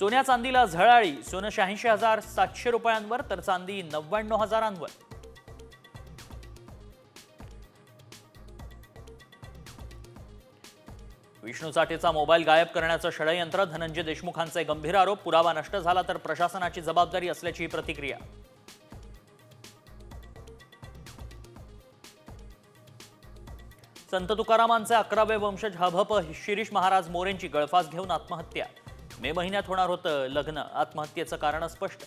सोन्या चांदीला झळाळी सोनं शहाऐंशी हजार सातशे रुपयांवर तर चांदी नव्याण्णव हजारांवर. विष्णू साठेचा मोबाईल गायब करण्याचं षडयंत्र धनंजय देशमुखांचे गंभीर आरोप पुरावा नष्ट झाला तर प्रशासनाची जबाबदारी असल्याची प्रतिक्रिया. संत तुकारामांचे अकरावे वंशज हभप शिरीष महाराज मोरेंची गळफास घेऊन आत्महत्या. मे महिन्यात होणार होतं लग्न. आत्महत्येचं कारण स्पष्ट.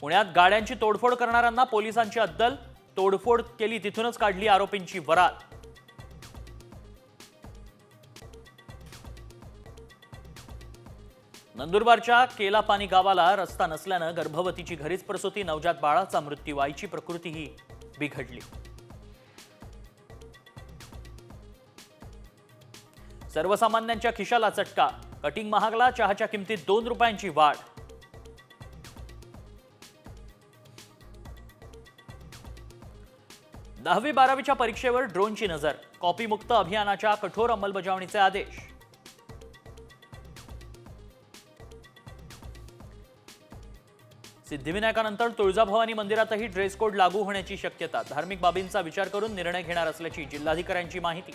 पुण्यात गाड्यांची तोडफोड करणाऱ्यांना पोलिसांची अद्दल तोडफोड केली तिथूनच काढली आरोपींची वरात. नंदुरबारच्या केलापानी गावाला रस्ता नसल्यानं गर्भवतीची घरीच प्रसूती नवजात बाळाचा मृत्यू आईची प्रकृतीही बिघडली. सर्वसामान्यांच्या खिशाला चटका. कटिंग महागला चहाच्या किमतीत दोन रुपयांची वाढ. दहावी बारावीच्या परीक्षेवर ड्रोनची नजर. कॉपीमुक्त अभियानाच्या कठोर अंमलबजावणीचे आदेश. सिद्धिविनायकानंतर तुळजाभवानी मंदिरातही ड्रेस कोड लागू होण्याची शक्यता. धार्मिक बाबींचा विचार करून निर्णय घेणार असल्याची जिल्हाधिकाऱ्यांची माहिती.